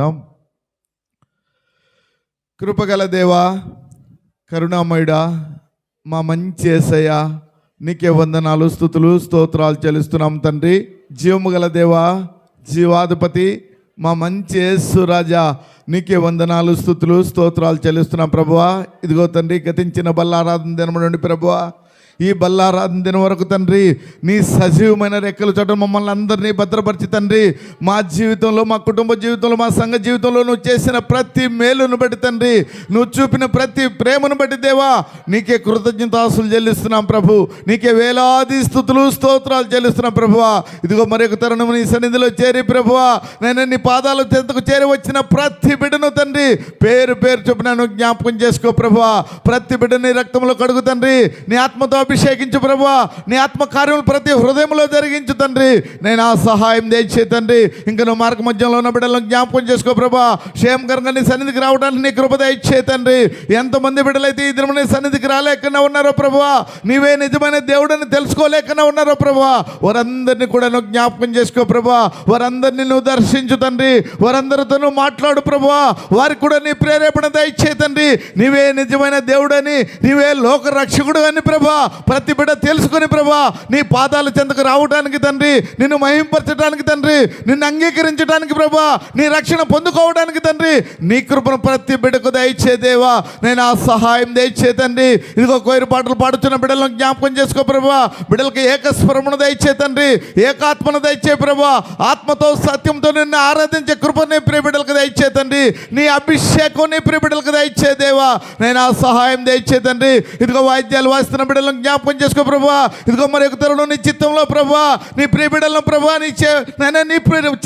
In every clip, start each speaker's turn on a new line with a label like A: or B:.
A: ప్రార్థించుకుందాం. కృపగల దేవా కరుణామయుడా మా మంచి ఏసయ్య నీకే వందనాలు స్థుతులు స్తోత్రాలు చెల్లిస్తున్నాం తండ్రి. జీవము గల దేవా జీవాధిపతి మా మంచి యేసు రాజా నీకే వందనాలు స్థుతులు స్తోత్రాలు చెల్లిస్తున్నాం ప్రభువా. ఇదిగో తండ్రి గతించిన బల్లారాధన దినము నుండి ప్రభువా. ఈ బల్లారాధన దినం వరకు తండ్రి నీ సజీవమైన రెక్కల చోట మమ్మల్ని అందరినీ భద్రపరిచి తండ్రి. మా జీవితంలో మా కుటుంబ జీవితంలో మా సంఘ జీవితంలో నువ్వు చేసిన ప్రతి మేలును బట్టి తండ్రి. నువ్వు చూపిన ప్రతి ప్రేమను బట్టి దేవా నీకే కృతజ్ఞతాసులు చెల్లిస్తున్నాం ప్రభు. నీకే వేలాది స్థుతులు స్తోత్రాలు చెల్లిస్తున్నాం ప్రభువా. ఇదిగో మరొక తరుణం నీ సన్నిధిలో చేరి ప్రభువా. నేను నీ పాదాల చెంతకు చేరి వచ్చిన ప్రతి బిడ్డను తండ్రి పేరు పేరు చొప్పున నువ్వు జ్ఞాపకం చేసుకో ప్రభువా. ప్రతి బిడ్డని రక్తంలో కడుగు తండ్రి. నీ ఆత్మతో అభిషేకించు ప్రభువా. నీ ఆత్మకార్యములు ప్రతి హృదయంలో జరిగించు తండ్రి. నేను ఆ సహాయం తెచ్చే తండ్రి. ఇంకా నువ్వు మార్గ మధ్యంలో ఉన్న బిడ్డలను జ్ఞాపకం చేసుకో ప్రభా క్షేమకరంగా నీ సన్నిధికి రావడానికి నీ కృపద ఇచ్చే తండ్రి. ఎంతమంది బిడ్డలైతే ఈ దినం సన్నిధికి రాలేకుండా ఉన్నారో ప్రభా నీవే నిజమైన దేవుడని తెలుసుకోలేకుండా ఉన్నారో ప్రభువా. వారందరినీ కూడా నువ్వు జ్ఞాపకం చేసుకో ప్రభా వారందరినీ నువ్వు దర్శించు తండ్రి. వారందరితో నువ్వు మాట్లాడు ప్రభువా. వారికి కూడా నీ ప్రేరేపణ దయచే తండ్రి. నీవే నిజమైన దేవుడని. నీవే లోక రక్షకుడు అని ప్రభా ప్రతి బిడ్డ తెలుసుకొని ప్రభా నీ పాదాల చెంతకు రావడానికి తండ్రి నిన్ను మహింపరచడానికి తండ్రి నిన్ను అంగీకరించడానికి ప్రభా నీ రక్షణ పొందుకోవడానికి తండ్రి నీ కృపను ప్రతి బిడ్డకు దయచే దేవా నేను ఆ సహాయం దయచే తండ్రి. ఇదిగో కోయిరు పాటలు పాడుతున్న బిడ్డలను జ్ఞాపకం చేసుకో ప్రభా బిడ్డలకు ఏకస్వరమును దయచే తండ్రి ఏకాత్మను దయచే ప్రభా ఆత్మతో సత్యంతో నిన్ను ఆరాధించే కృపని ప్రియ బిడ్డలకు దయచే తండ్రి నీ అభిషేకం నీ ప్రియ బిడ్డలకు దయచే దేవా నేను ఆ సహాయం దయచే తండ్రి. ఇదిగో వాయిద్యాలు వాస్తున్న బిడ్డలను జ్ఞాపకం చేసుకో ప్రభా. ఇదిగో మరి ఒక నీ చిత్తంలో ప్రభా. నీ ప్రియబిడలను ప్రభా నీ చే నీ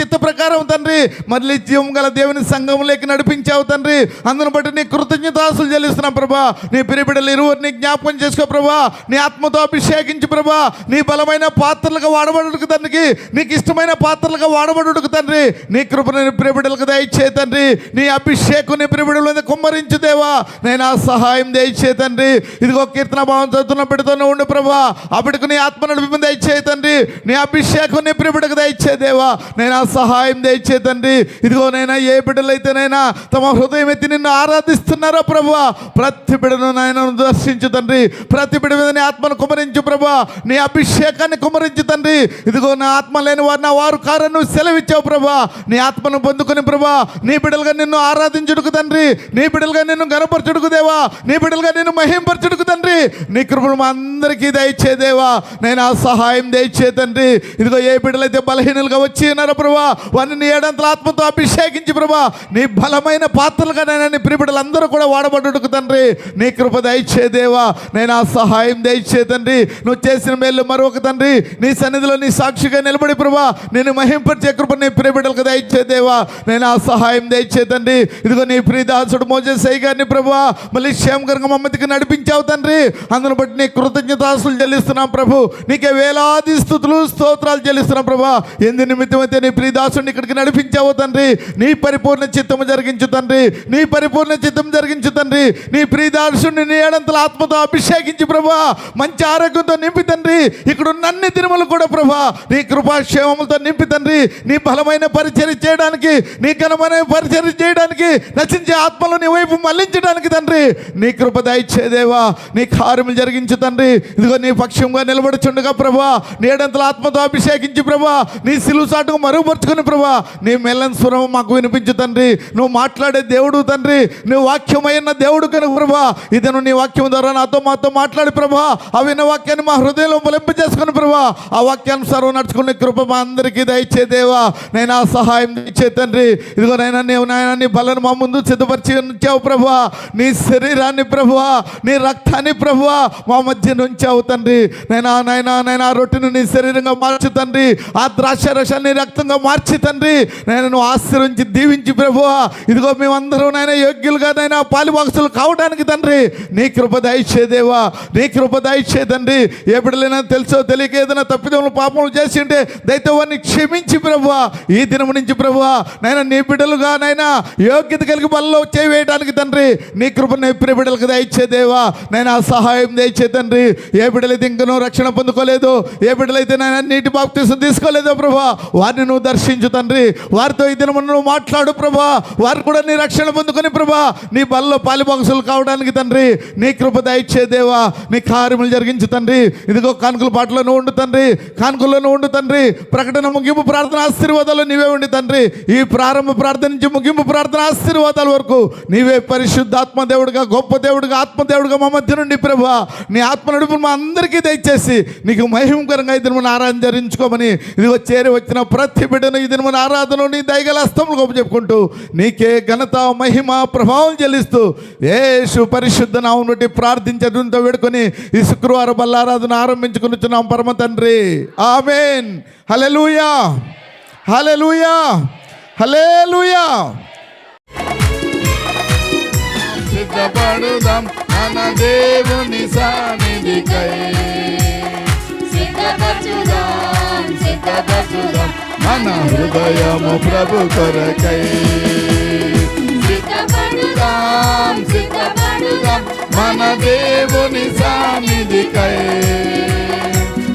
A: చిత్త ప్రకారం తండ్రి. మళ్ళీ జీవం గల దేవుని సంఘంలోకి నడిపించావు తండ్రి. అందును బట్టి నీ కృతజ్ఞతాసులు చెల్లిస్తున్నాం ప్రభా. నీ ప్రియబిడలు ఇరువురిని జ్ఞాపకం చేసుకో ప్రభా. నీ ఆత్మతో అభిషేకించి ప్రభా. నీ బలమైన పాత్రలుగా వాడబడుకు తండ్రికి నీకు ఇష్టమైన పాత్రలుగా వాడబడుకు తండ్రి. నీ కృపను ప్రియబిడలకు ప్రిబిడలకు దయచే తండ్రి. నీ అభిషేకం నీ ప్రియబిడల మీద కుమ్మరించు దేవా. నేను ఆ సహాయం దయచే తండ్రి. ఇదిగో కీర్తన భావం చదువుతున్న బిడ్డతోనే ఉండు ప్రభా. అప్పటికి నీ ఆత్మ నడిపి దయచే తండ్రి. నీ అభిషేకం నీ ప్రిబిడకు దయచే దేవా. నేను ఆ సహాయం దయచే తండ్రి. ఇదిగో నైనా ఏ బిడ్డలైతేనైనా తమ హృదయం ఎత్తి నిన్ను ఆరాధిస్తున్నారో ప్రభా? ప్రతి బిడ్డను నాయన దర్శించు తండ్రి. ప్రతి బిడ్డ మీద నీ ఆత్మను కుమరించు ప్రభా. నీ అభిషేకాన్ని కుమరించు తండ్రి. ఇదిగో నా ఆత్మ లేని వారు నా వారు కారని సెలవిచ్చావు ప్రభా. నీ ఆత్మను పొందుకుని ప్రభా నీ బిడ్డలుగా నిన్ను ఆరాధించుడుకు తండ్రి. నీ బిడ్డలుగా నిన్ను గనపరచుడుకు దేవా. నీ బిడ్డలుగా నిన్ను మహింపరచుడుకు తండ్రి. నీ కృపలు మా అందరికీ దయచే దేవా నేను ఆ సహాయం దయచే తండ్రి. ఇదిగో ఏ బిడ్డలైతే బలహీనులుగా వచ్చి ఉన్నారో ప్రభా వారిని నీ ఏడంతల ఆత్మతో అభిషేకించి ప్రభా నీ బలమైన పాత్రలుగా నేను నీ ప్రిబిడలందరూ కూడా వాడబడ్డుకు తండ్రి. నీ కృప దయచే దేవా నేను ఆ సహాయం దయచే తండ్రి. నువ్వు చేసిన మేలు మరొక తండ్రి. నీ సన్నిధిలో నీ సాక్షిగా నిలబడి ప్రభా నేను మహింపరిచే కృప నీ ప్రియబిడ్డలకు దయచే దేవా నేను ఆ సహాయం దయచే తండ్రి. ఇదిగో నీ ప్రియదాసుడు మోజేసై గారిని ప్రభా మళ్ళీ క్షేమకరంగా మమ్మతికి నడిపించావు తండ్రి. అందును బట్టి నీ కృతజ్ఞతాసులు చెల్లిస్తున్నాం ప్రభు. నీకే వేలాది స్థుతులు స్తోత్రాలు చెల్లిస్తున్నాం ప్రభా. ఎందు నిమిత్తమైతే నీ ప్రియదాసుని ఇక్కడికి నడిపించావు తండ్రి. నీ పరిపూర్ణ చిత్తము జరిగించు తండ్రి. నీ పరిపూర్ణ చిత్తం జరిగించు తండ్రి. నీ ప్రియదాసుని నీ ఏడంతల ఆత్మతో అభిషేకించి ప్రభా. మంచి ఆరోగ్యంతో నింపి తండ్రి. ఇక్కడున్న అన్ని దినములు కూడా ప్రభా నీ కృపాక్షేమములతో నింపి తండ్రి. నీ బలమైన పరిచయం చేయడానికి నీ ఘనమైన పరిచయం చేయడానికి నశించే ఆత్మలు నీ వైపు మళ్ళించడానికి తండ్రి. నీ కృప దయచేదేవా నీ కార్యములు జరిగించు తండ్రి. ఇదిగో నీ పక్షంగా నిలబడుచుండగా ప్రభా నీ ఆత్మతో అభిషేకించి ప్రభా నీ సిలువుసాటు మరుగుపరుచుకుని ప్రభా నీ మెల్లని స్వరం మాకు వినిపించు తండ్రి. నువ్వు మాట్లాడే దేవుడు తండ్రి నువ్వు వాక్యమైన దేవుడు కనుక ప్రభా ఇదను నీ వాక్యం ద్వారా నాతో మాతో మాట్లాడి ప్రభా ఆ విన్న వాక్యాన్ని మా హృదయంలో మొలింప చేసుకుని ప్రభా ఆ వాక్యానుసారం నడుచుకునే కృప మా అందరికీ దయచే దేవా నేను ఆ సహాయం ఇచ్చే తండ్రి. ఇదిగో నైనా నీవు నాయన నీ బలను మా ముందు సిద్ధపరిచి ఉంచావు ప్రభా నీ శరీరాన్ని ప్రభా నీ రక్తాన్ని ప్రభువ మా మధ్య నుంచి తండ్రి. నైనా నైనా నైనా ఆ రొట్టెను నీ శరీరంగా మార్చు తండ్రి. ఆ ద్రాక్ష రసాన్ని రక్తంగా మార్చి తండ్రి. నేను నువ్వు ఆశ్రయించి దీవించి ప్రభువా. ఇదిగో మేమందరం నైనా యోగ్యులుగా నైనా పాలిభాగస్తులు కావడానికి తండ్రి. నీ కృప దయచేదేవా నీ కృప దయచే తండ్రి. ఏ బిడ్డలైనా తెలుసో తెలియక ఏదైనా తప్పిదములు పాపములు చేసి ఉంటే దైతవాన్ని క్షమించి ప్రభువా. ఈ దినం నుంచి ప్రభువా నైనా నీ బిడ్డలుగా నైనా యోగ్యత కలిగి బలలో చేయవేయడానికి తండ్రి. నీ కృప నీ ప్రియ బిడ్డలకు దయచేదేవా నేను ఆ సహాయం దయచే తండ్రి ఏ బిడ్డలైతే ఇంకనూ రక్షణ పొందుకోలేదు ఏ బిడ్డలైతే నేను నీటి బాప్తీసం తీసుకోలేదో ప్రభా వారిని నువ్వు దర్శించు తండ్రి. వారితో ఈ దినమున నువ్వు మాట్లాడు ప్రభా. వారు కూడా నీ రక్షణ పొందుకొని ప్రభా నీ బల్లో పాలిబాక్సులు కావడానికి తండ్రి. నీ కృప దయచే దేవా నీ కార్యములు జరిగించు తండ్రి. ఇదిగో కానుకల పాటలో నువ్వు ఉండు తండ్రి. కానుకల్లోనూ ఉండు తండ్రి. ప్రకటన ముగింపు ప్రార్థన ఆశీర్వాదాలు నీవే ఉండి తండ్రి. ఈ ప్రారంభ ప్రార్థన నుంచి ముగింపు ప్రార్థన ఆశీర్వాదాల వరకు నీవే పరిశుద్ధాత్మ దేవుడిగా గొప్ప దేవుడిగా ఆత్మదేవుడిగా మా మధ్య నుండి ప్రభా. నీ ఆత్మ ఆత్మ నడుపు మా అందరికీ దయచేసి నీకు మహిమకరంగా ఇది దినమున ఆరాధన ధరించుకోమని ఇదిగో చేరి వచ్చిన ప్రతి బిడ్డను ఇది మన ఆరాధనలో నీ దయగల హస్తములు గొప్ప చెప్పుకుంటూ నీకే ఘనత మహిమ ప్రభావం చెల్లిస్తూ యేసు పరిశుద్ధ నామం నుండి ప్రార్థించడంతో వేడుకొని ఈ శుక్రవారం బల్లారాధన ఆరంభించుకునిచున్నాం పరమ తండ్రి. ఆమెన్. Hallelujah hallelujah hallelujah. సిద్ధపడుదాం మన దేవుని సా
B: సిద్ధపరచుదాం
A: మన హృదయము ప్రభు కొరకై.
B: సిద్ధపడుదాం సిద్ధపడుదాం.
A: మన దేవుని సాన్నిధికై.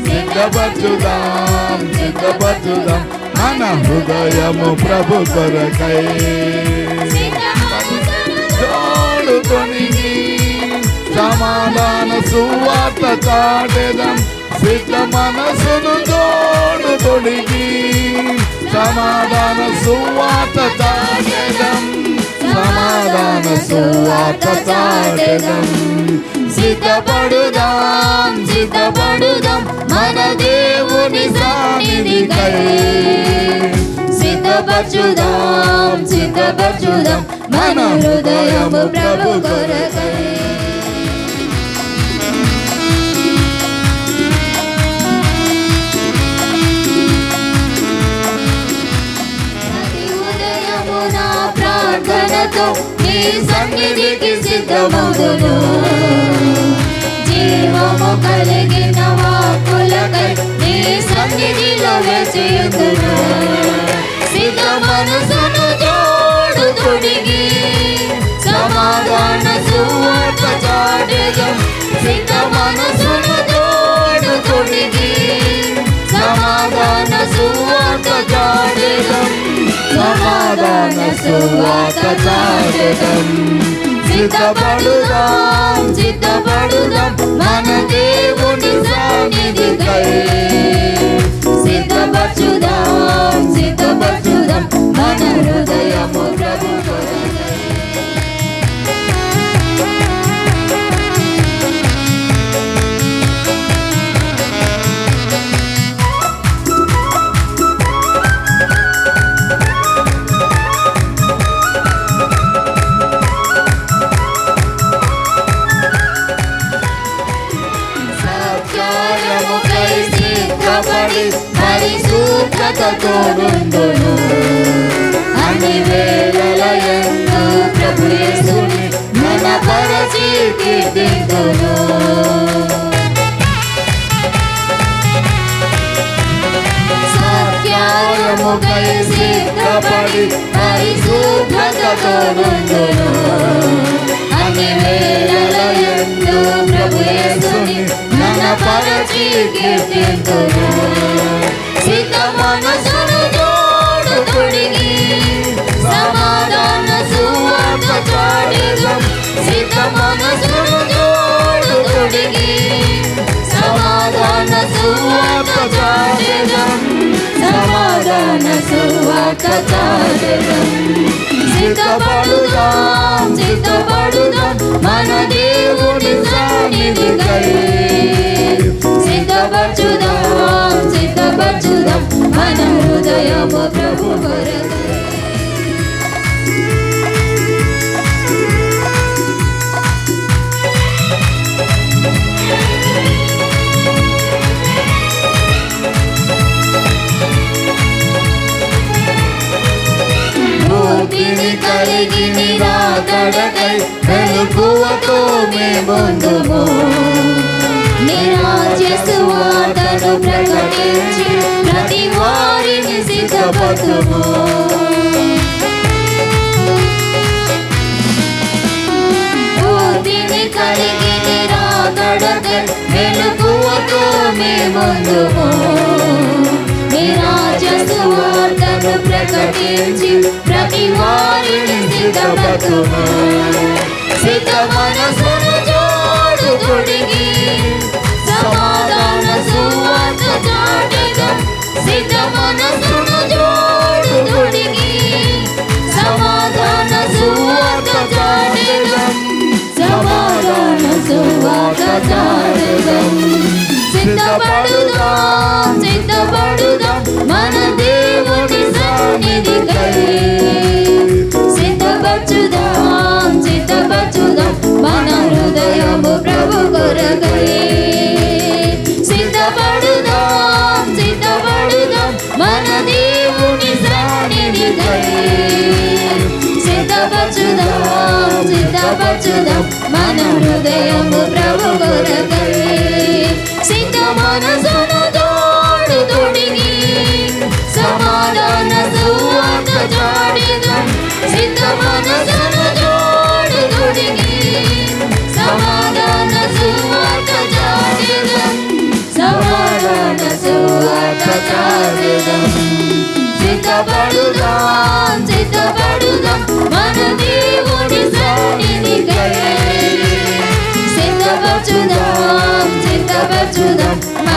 A: సిద్ధపరచుదాం సిద్ధపరచుదాం మన హృదయము ప్రభు కొరకై. తోడుకొనిగి సమాధాన సువార్త చాటెదం. సిద్ధ మనసును తోడు తొడిగి సమాధాన సువాత చాటెదం సమాధాన సువాత చాటెదం
B: సిద్ధపడుదాం సిద్ధపడుదాం మన దేవుని సన్నిధికై. సిద్ధపరచుదాం సిద్ధపరచుదాం మన హృదయము ప్రభు కొరకై. ప్రార్థనతో నీ సన్నిధికి సిద్ధమగును జీవము కలిగిన వాక్కులకై నీ సన్నిధిలో వేచియుందును సిద్ధ మనసును జోడు తొడిగి సమాధాన సువార్త చాటెదం. సిద్ధ మనసును జోడు తొడిగి సమాధాన సువార్త చాటెదం. సమాధాన సువార్త చాటెదం సిద్ధపడుదాం సిద్ధపడుదాం మన దేవుని సన్నిధికై. సిద్ధపరచుదాం సిద్ధపరచుదాం మన హృదయము పరిశుద్ధతతో నుండును అన్ని వేళల యందు ప్రభు యేసుని మన పరచి సత్యాయము కలిసి కబడి పరిశుద్ధతతో నుండును అన్ని వేళల యందు ప్రభు యేసుని మన పరచి కీర్తింతును సిద్ధ మనసును జోడు తొడిగి సమాధాన సువార్త చాటెదం సిద్ధ మనసును జోడు తొడిగి సమాధాన సువార్త సమాధాన సువార్త సిద్ధపడుదాం సిద్ధపడుదాం మన దేవుని సన్నిధికై సిద్ధపరచుదాం సిద్ధపరచుదాం మన హృదయము ప్రభు కలిగి నిరాకడకై వెలుగువతో మేముందుము నిరాజ్య ప్రకటించి ప్రతి వారిని సిద్ధపడుము భూమిని కలిగి నిరాకడకై వెలుగుతో మేముందుము నీ రాజ్య సువార్తను ప్రకటించి ప్రతి వారిని సిద్ధపడుతుము సిద్ధ మనసును జోడు తొడిగి సిద్ధపరచుదాం సిద్ధపరచుదాం మన హృదయము ప్రభు కొరకై సిద్ధ మనసు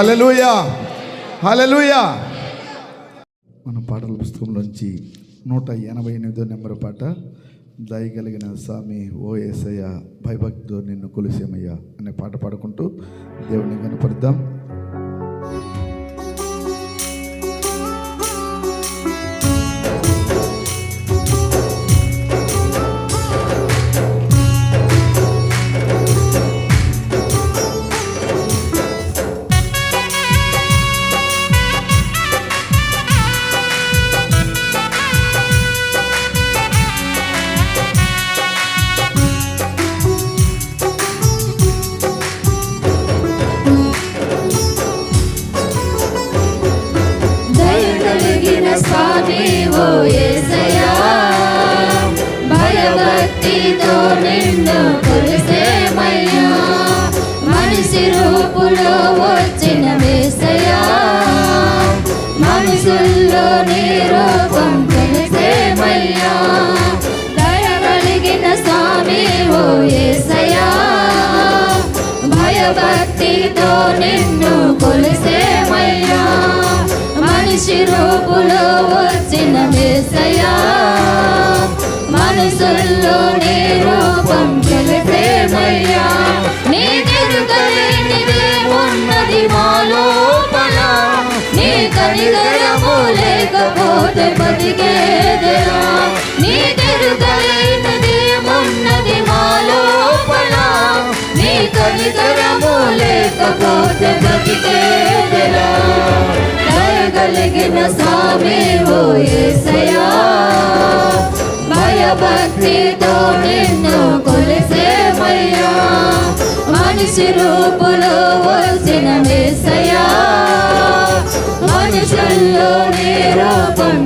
A: హలలుయా హలలుయా మన పాటల పుస్తకంలోంచి నూట ఎనభై ఎనిమిదో నెంబర్ పాట దయగలిగిన స్వామి ఓ ఏసయ్య భయభక్తితో నిన్ను కొలిసేమయ్యా అనే పాట పాడుకుంటూ దేవుని కనపడదాం
B: కలిగిన స్వామి ఓ ఏసయా భయభక్తితో నిన్ను కొలిసేమయ్యా మనిషి రూపులో వచ్చిన వేసయా మనుషుల్లో నీ రూపం కొలిసేమయ్యా దయ కలిగిన స్వామి ఓ ఏసయా భయభక్తితో నిన్ను కొలిసేమయ్యా మనిషి రూపులో వచ్చిన మేసయ్యా మనసుల్లో నీ రూపం తెలిసేమయ్యా నీ తిరుగలేనిదే ఉన్నది మా లోపల నీ కనికరము లేకపోతే బతికేదెలా నీ తిరుగలేనిదే మేము స్వామి భయభక్తితో నిన్ను కొలిసేమయ్యా మనిషి రూపులో వచ్చిన మేసయా మనుషుల్లో నీ రూపం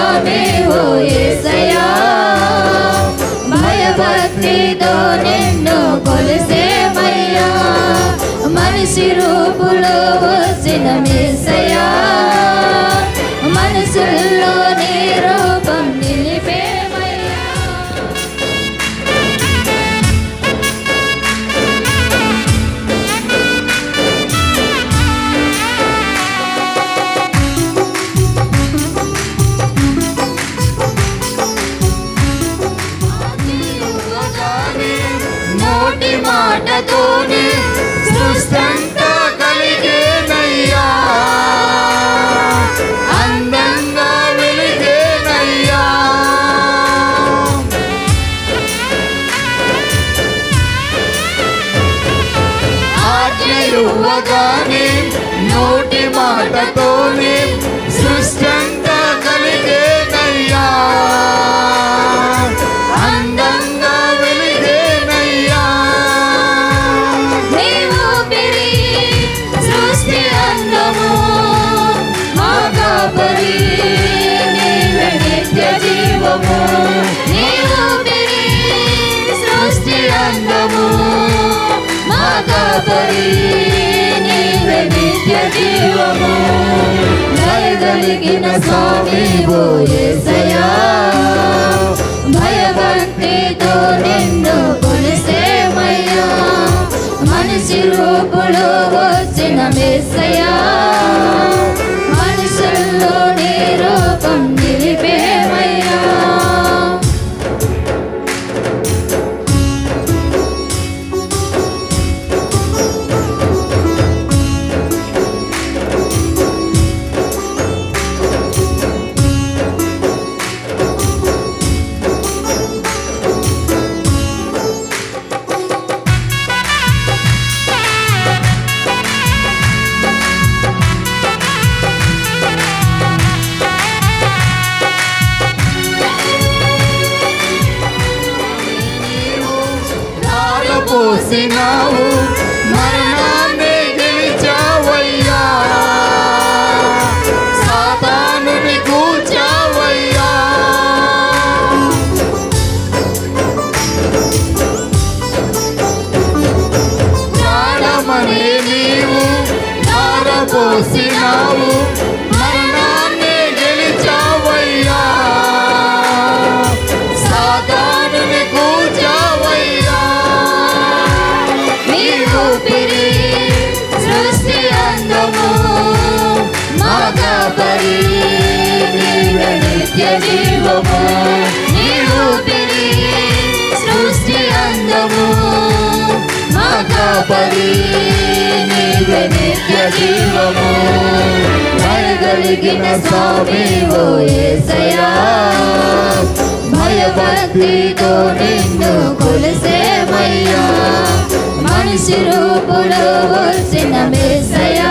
B: నామేవో ఏసయా భయభక్తితో నిన్ను కొలిసేమయ్యా మనిషి రూపులో వచ్చిన మేసయ్య రాగానే
A: నోటి మాటతోనే సృష్టంత
B: స్తోత్రము దయగలిగిన స్వామి ఓ యేసయ్యా భయభక్తితో నిన్ను కొలిసేమయ్యా. మనిషి రూపులో వచ్చిన మెస్సయ్యా మనుషుల్లో నీ
A: గొప్పది నీవే
B: నిత్య జీవము. భయగలిగిన స్వామి ఓ ఏసయా భయభక్తితో నిన్ను కొలిసేమయ్యా. మనిషి రూపులో వచ్చిన
C: మేసయా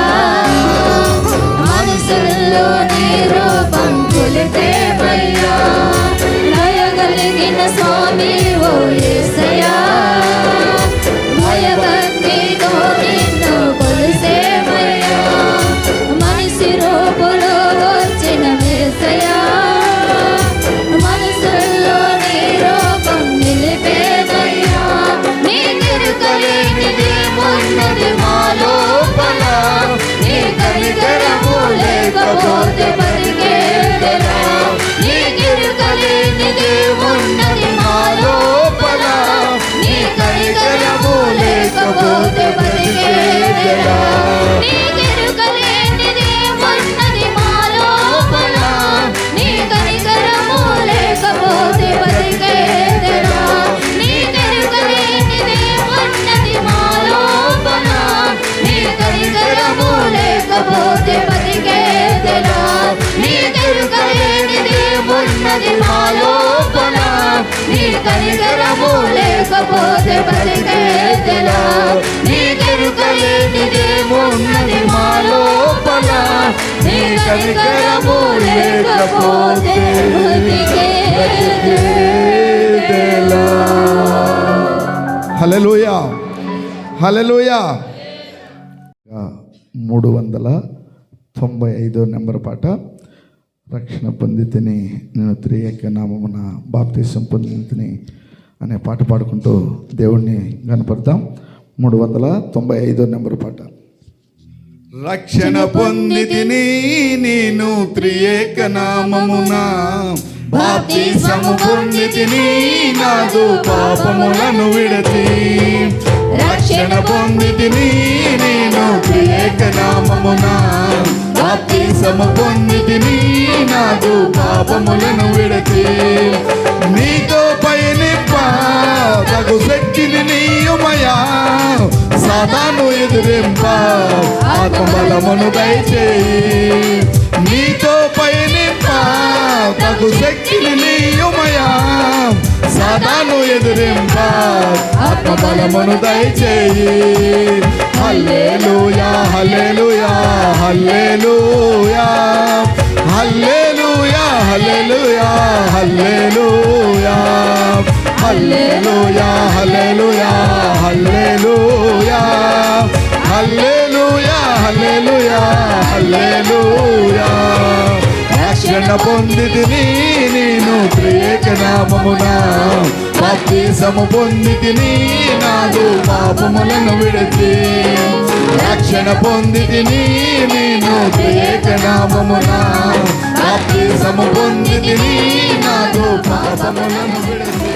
C: కనికరము లేకపోతే బతికేదెలా.
A: హలెలుయా మూడు వందల తొంభై ఐదో నెంబర్ పాట. రక్షణ పొందితిని నేను త్రియక నామమున బాప్తీసం పొందితిని అనే పాట పాడుకుంటూ దేవుణ్ణి కనపడతాం మూడు వందల తొంభై ఐదో నెంబర్ పాట. రక్షణ పొంది తిని నేను త్రియేక నామమున బాప్తిసము పొంది తిని నాదు పాపములను విడతి. రక్షణ పొంది తిని నేను త్రియేక నామమున బాప్తిసము పొంది తిని నాదు పాపములను విడతి. నీతో తగు శక్తిని నీయుమయా? సాతాను ఎదురింప ఆత్మబలమును దయచేయి. నీతో పయనింప తగు శక్తిని నీయుమయా? సాతాను ఎదురింప ఆత్మబలమును దయచేయి. హల్లెలూయా hallelujah hallelujah. Hallelujah hallelujah hallelujah. Hallelujah hallelujah hallelujah hallelujah hallelujah hallelujah రక్షణ పొందితిని నేను త్రియేక నామమున. బాప్తిసము పొందితిని నాదు పాపములను విడచి. రక్షణ పొందితిని నేను త్రియేక నామమున. బాప్తిసము పొందితిని నాదు పాపములను విడచి.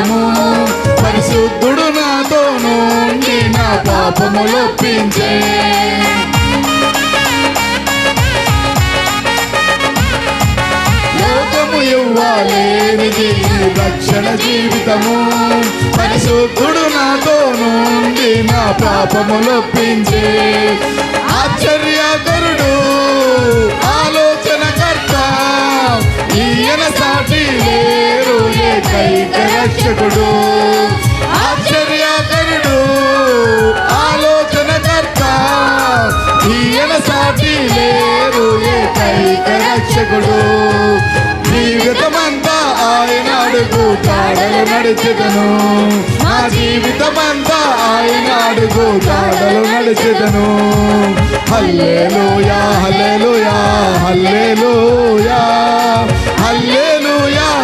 A: ఉండము పరిశుద్ధుడు నాతో నుండి నా పాపములు లోకము ఇవ్వాలేనిది రక్షణ జీవితము. పరిశుద్ధుడు నాతో నుండి నా పాపములు పించే ఆశ్చర్యకరుడు ఆలో ఏకైక రక్షకుడు ఆశ్చర్యకరుడు ఆలోచనకర్త ఈయన సాటి లేరు ఏకైక రక్షకుడు జీవితమంతా ఆయన అడుగు తాడలు నడిచెదను. మా జీవితమంతా ఆయన అడుగు తాడలు నడిచెదను. హల్లెలూయా హల్లెలూయా హల్లెలూయా హల్లే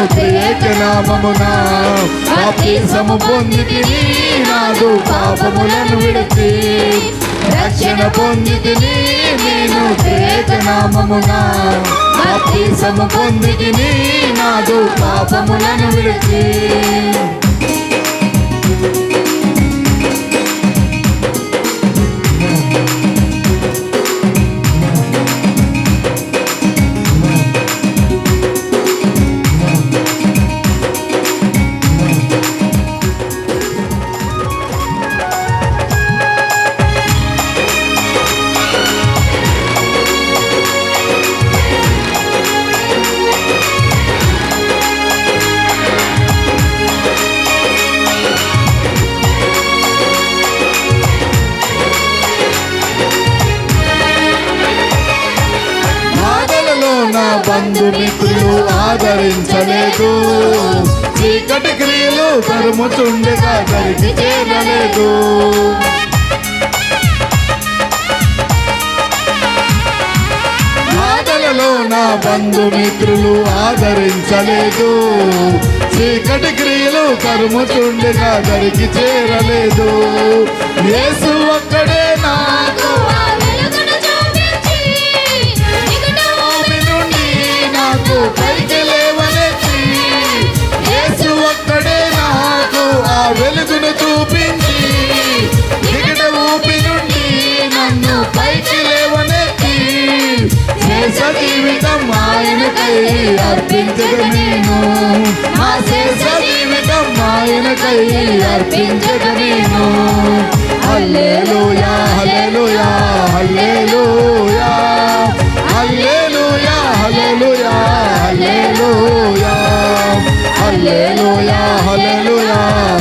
A: నేను త్రియేక బాప్తిసము పొందితిని నాదు పాపములను విడిచి. రక్షణ పొందితిని నేను త్రియేక నామమున బాప్తిసము పొందితిని నాదు పాపములను విడిచి. బంధుమిత్రులు ఆదరించలేదు. చీకటి క్రియలు తరుముతుండగా దరికి చేరలేదు బాధలలో నా బంధుమిత్రులు ఆదరించలేదు. చీకటి క్రియలు కరుముతుండగా దరికి చేరలేదు యేసు ఒక్కడే నాకు
C: వెలుగును చూపించి
A: దిగట ఊపి నుండి నన్ను పైకి లేవనెత్తి శేష జీవితం ఆయనకై అర్పించగ నేను. నా శేష జీవితం ఆయనకై అర్పించగ నేను. హల్లెలూయా hallelujah hallelujah. Hallelujah hallelujah hallelujah. Hallelujah hallelujah.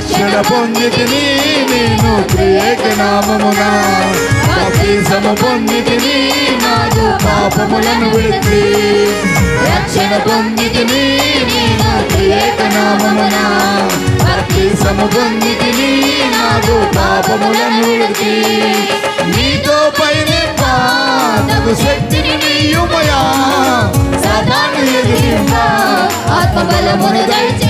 A: రక్షణ పొందితిని నేను ప్రియక నామమున. బాప్తిసము పొందితిని నాకు పాపములను విడిచి. రక్షణ పొందితిని నేను ప్రియక నామమున. బాప్తిసము పొందితిని నాకు పాపములను విడిచి. నీతో పైన నాకు శక్తిని నీయుమయా. సదాను ఎదిరింప
C: ఆత్మబలమును దయచే